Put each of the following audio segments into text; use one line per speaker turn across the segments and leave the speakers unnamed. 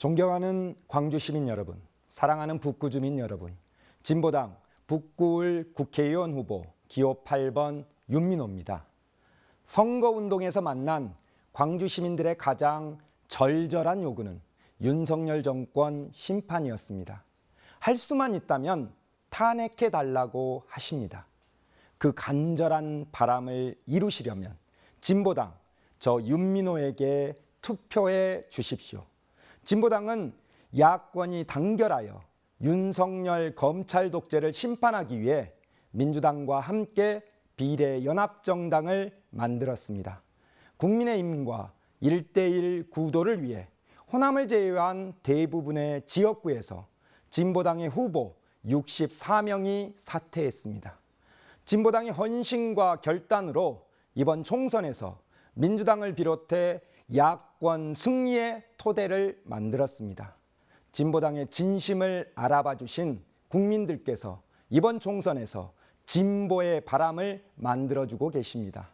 존경하는 광주 시민 여러분, 사랑하는 북구 주민 여러분, 진보당 북구을 국회의원 후보 기호 8번 윤민호입니다. 선거운동에서 만난 광주 시민들의 가장 절절한 요구는 윤석열 정권 심판이었습니다. 할 수만 있다면 탄핵해 달라고 하십니다. 그 간절한 바람을 이루시려면 진보당 저 윤민호에게 투표해 주십시오. 진보당은 야권이 단결하여 윤석열 검찰 독재를 심판하기 위해 민주당과 함께 비례연합정당을 만들었습니다. 국민의힘과 1대1 구도를 위해 호남을 제외한 대부분의 지역구에서 진보당의 후보 64명이 사퇴했습니다. 진보당의 헌신과 결단으로 이번 총선에서 민주당을 비롯해 야권 승리의 토대를 만들었습니다. 진보당의 진심을 알아봐 주신 국민들께서 이번 총선에서 진보의 바람을 만들어주고 계십니다.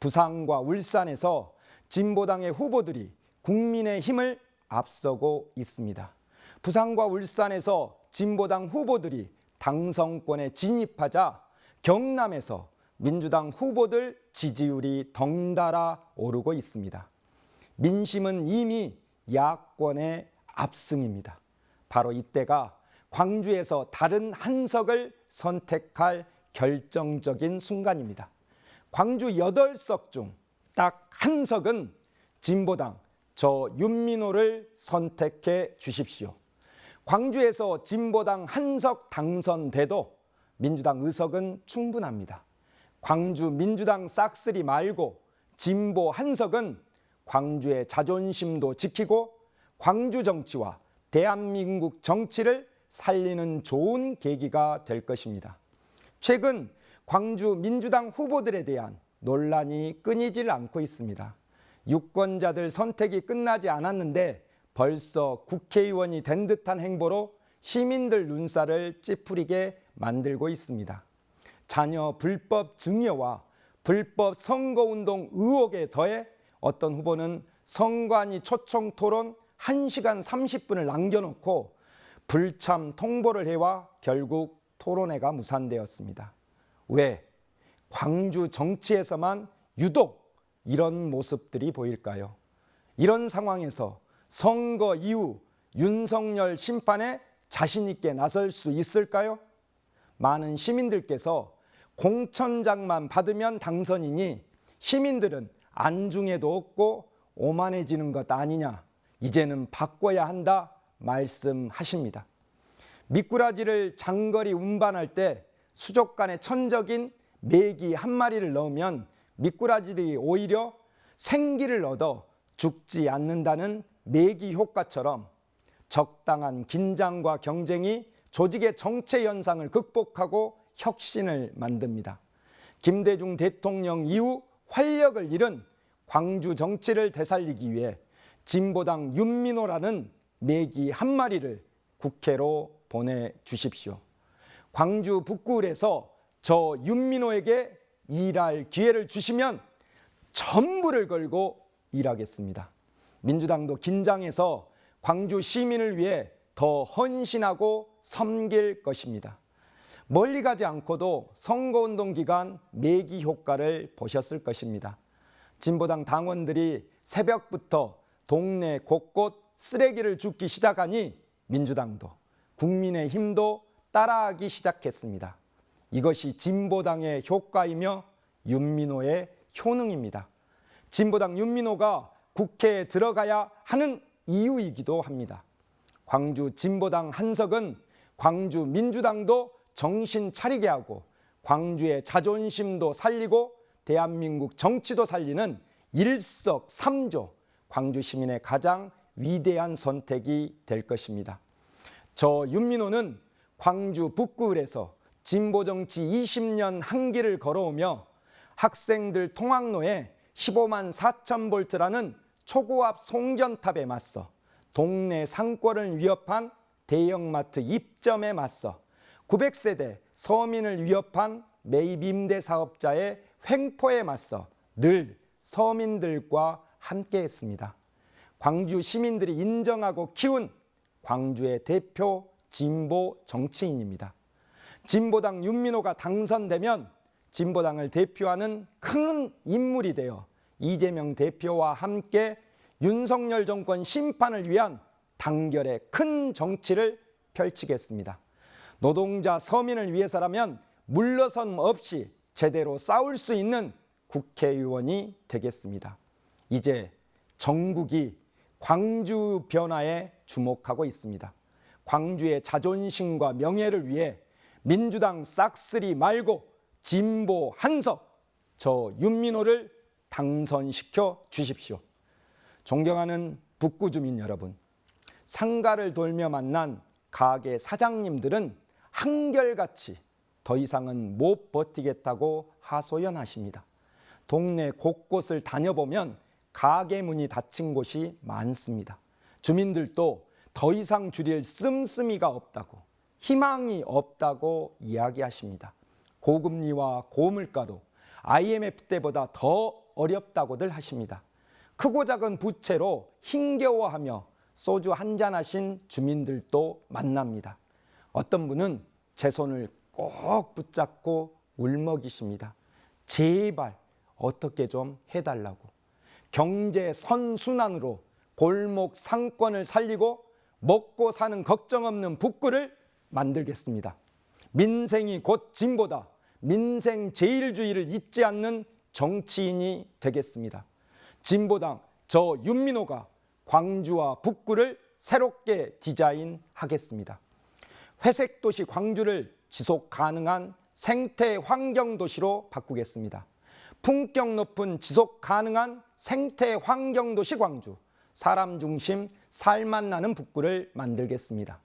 부산과 울산에서 진보당의 후보들이 국민의 힘을 앞서고 있습니다. 부산과 울산에서 진보당 후보들이 당선권에 진입하자 경남에서 민주당 후보들 지지율이 덩달아 오르고 있습니다. 민심은 이미 야권의 압승입니다. 바로 이때가 광주에서 다른 한석을 선택할 결정적인 순간입니다. 광주 8석 중 딱 한 석은 진보당 저 윤민호를 선택해 주십시오. 광주에서 진보당 한석 당선돼도 민주당 의석은 충분합니다. 광주 민주당 싹쓸이 말고 진보 한석은 광주의 자존심도 지키고 광주 정치와 대한민국 정치를 살리는 좋은 계기가 될 것입니다. 최근 광주 민주당 후보들에 대한 논란이 끊이질 않고 있습니다. 유권자들 선택이 끝나지 않았는데 벌써 국회의원이 된 듯한 행보로 시민들 눈살을 찌푸리게 만들고 있습니다. 자녀 불법 증여와 불법 선거운동 의혹에 더해 어떤 후보는 선관위 초청 토론 1시간 30분을 남겨놓고 불참 통보를 해와 결국 토론회가 무산되었습니다. 왜? 광주 정치에서만 유독 이런 모습들이 보일까요? 이런 상황에서 선거 이후 윤석열 심판에 자신 있게 나설 수 있을까요? 많은 시민들께서 공천장만 받으면 당선이니 시민들은 안중에도 없고 오만해지는 것 아니냐. 이제는 바꿔야 한다 말씀하십니다. 미꾸라지를 장거리 운반할 때 수족관에 천적인 메기 한 마리를 넣으면 미꾸라지들이 오히려 생기를 얻어 죽지 않는다는 메기 효과처럼 적당한 긴장과 경쟁이 조직의 정체 현상을 극복하고 혁신을 만듭니다. 김대중 대통령 이후 활력을 잃은 광주 정치를 되살리기 위해 진보당 윤민호라는 메기 한 마리를 국회로 보내주십시오. 광주 북구에서 저 윤민호에게 일할 기회를 주시면 전부를 걸고 일하겠습니다. 민주당도 긴장해서 광주 시민을 위해 더 헌신하고 섬길 것입니다. 멀리 가지 않고도 선거운동 기간 매기 효과를 보셨을 것입니다. 진보당 당원들이 새벽부터 동네 곳곳 쓰레기를 줍기 시작하니 민주당도 국민의 힘도 따라하기 시작했습니다. 이것이 진보당의 효과이며 윤민호의 효능입니다. 진보당 윤민호가 국회에 들어가야 하는 이유이기도 합니다. 광주 진보당 한석은 광주 민주당도 정신 차리게 하고 광주의 자존심도 살리고 대한민국 정치도 살리는 일석삼조 광주 시민의 가장 위대한 선택이 될 것입니다. 저 윤민호는 광주 북구을에서 진보 정치 20년 한길을 걸어오며 학생들 통학로에 15만 4천 볼트라는 초고압 송전탑에 맞서 동네 상권을 위협한 대형마트 입점에 맞서 900세대 서민을 위협한 매입 임대 사업자의 횡포에 맞서 늘 서민들과 함께 했습니다. 광주 시민들이 인정하고 키운 광주의 대표 진보 정치인입니다. 진보당 윤민호가 당선되면 진보당을 대표하는 큰 인물이 되어 이재명 대표와 함께 윤석열 정권 심판을 위한 단결의 큰 정치를 펼치겠습니다. 노동자 서민을 위해서라면 물러섬 없이 제대로 싸울 수 있는 국회의원이 되겠습니다. 이제 전국이 광주 변화에 주목하고 있습니다. 광주의 자존심과 명예를 위해 민주당 싹쓸이 말고 진보 한석 저 윤민호를 당선시켜 주십시오. 존경하는 북구 주민 여러분, 상가를 돌며 만난 가게 사장님들은 한결같이 더 이상은 못 버티겠다고 하소연하십니다. 동네 곳곳을 다녀보면 가게 문이 닫힌 곳이 많습니다. 주민들도 더 이상 줄일 씀씀이가 없다고 희망이 없다고 이야기하십니다. 고금리와 고물가도 IMF 때보다 더 어렵다고들 하십니다. 크고 작은 부채로 힘겨워하며 소주 한 잔 하신 주민들도 만납니다. 어떤 분은 제 손을 꼭 붙잡고 울먹이십니다. 제발 어떻게 좀 해달라고. 경제 선순환으로 골목 상권을 살리고 먹고 사는 걱정 없는 북구를 만들겠습니다. 민생이 곧 진보다. 민생 제일주의를 잊지 않는 정치인이 되겠습니다. 진보당 저 윤민호가 광주와 북구를 새롭게 디자인하겠습니다. 회색 도시 광주를 지속 가능한 생태 환경 도시로 바꾸겠습니다. 품격 높은 지속 가능한 생태 환경 도시 광주, 사람 중심 살맛 나는 북구를 만들겠습니다.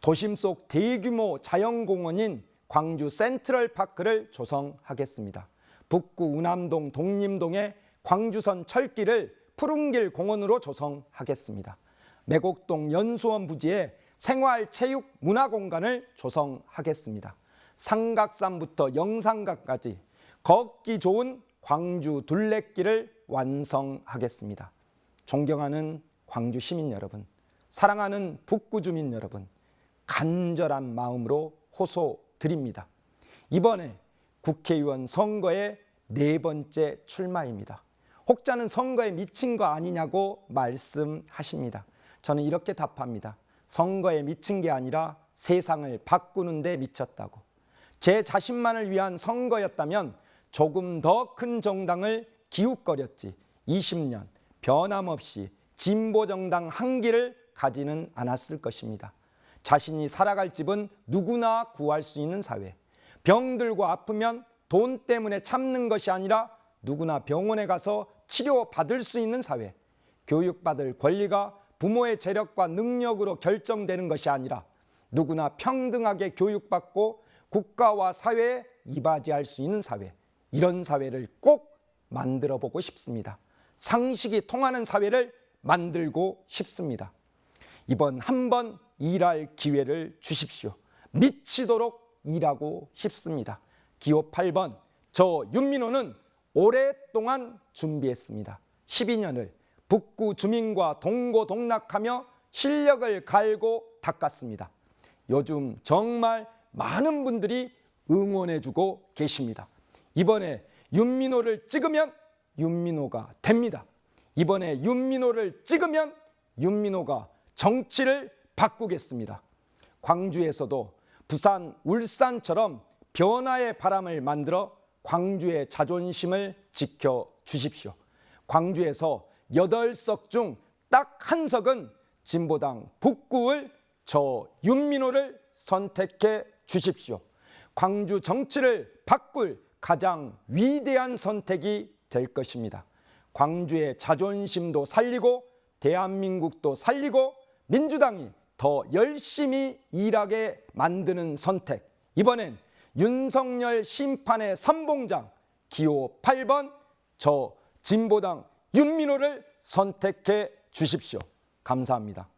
도심 속 대규모 자연공원인 광주 센트럴 파크를 조성하겠습니다. 북구 운암동 독림동의 광주선 철길을 푸른길 공원으로 조성하겠습니다. 매곡동 연수원 부지에 생활 체육 문화 공간을 조성하겠습니다. 삼각산부터 영산각까지 걷기 좋은 광주 둘레길을 완성하겠습니다. 존경하는 광주 시민 여러분, 사랑하는 북구 주민 여러분, 간절한 마음으로 호소드립니다. 이번에 국회의원 선거의 네 번째 출마입니다. 혹자는 선거에 미친 거 아니냐고 말씀하십니다. 저는 이렇게 답합니다. 선거에 미친 게 아니라 세상을 바꾸는 데 미쳤다고. 제 자신만을 위한 선거였다면 조금 더 큰 정당을 기웃거렸지 20년 변함없이 진보 정당 한 길을 가지는 않았을 것입니다. 자신이 살아갈 집은 누구나 구할 수 있는 사회. 병들고 아프면 돈 때문에 참는 것이 아니라 누구나 병원에 가서 치료받을 수 있는 사회. 교육받을 권리가 부모의 재력과 능력으로 결정되는 것이 아니라 누구나 평등하게 교육받고 국가와 사회에 이바지할 수 있는 사회. 이런 사회를 꼭 만들어 보고 싶습니다. 상식이 통하는 사회를 만들고 싶습니다. 이번 한 번 일할 기회를 주십시오. 미치도록 일하고 싶습니다. 기호 8번 저 윤민호는 오랫동안 준비했습니다. 12년을 북구 주민과 동고동락하며 실력을 갈고 닦았습니다. 요즘 정말 많은 분들이 응원해주고 계십니다. 이번에 윤민호를 찍으면 윤민호가 됩니다. 이번에 윤민호를 찍으면 윤민호가 정치를 바꾸겠습니다. 광주에서도 부산, 울산처럼 변화의 바람을 만들어 광주의 자존심을 지켜 주십시오. 광주에서 여덟 석 중 딱 한 석은 진보당 북구을 저 윤민호를 선택해 주십시오. 광주 정치를 바꿀 가장 위대한 선택이 될 것입니다. 광주의 자존심도 살리고 대한민국도 살리고 민주당이 더 열심히 일하게 만드는 선택. 이번엔 윤석열 심판의 선봉장 기호 8번 저 진보당 윤민호를 선택해 주십시오. 감사합니다.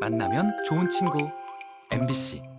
만나면 좋은 친구 MBC